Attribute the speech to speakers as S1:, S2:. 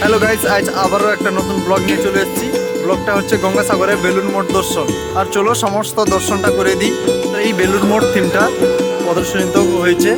S1: Hello guys আজ আবারও একটা নতুন ব্লগ নিয়ে চলে এসেছি। ব্লগটা হচ্ছে গঙ্গাসাগরে বেলুন মোড় দর্শন। আর চলো সমস্ত দর্শনটা করে দিই। তো এই বেলুন মোড় থিমটা প্রদর্শনিত হয়েছে।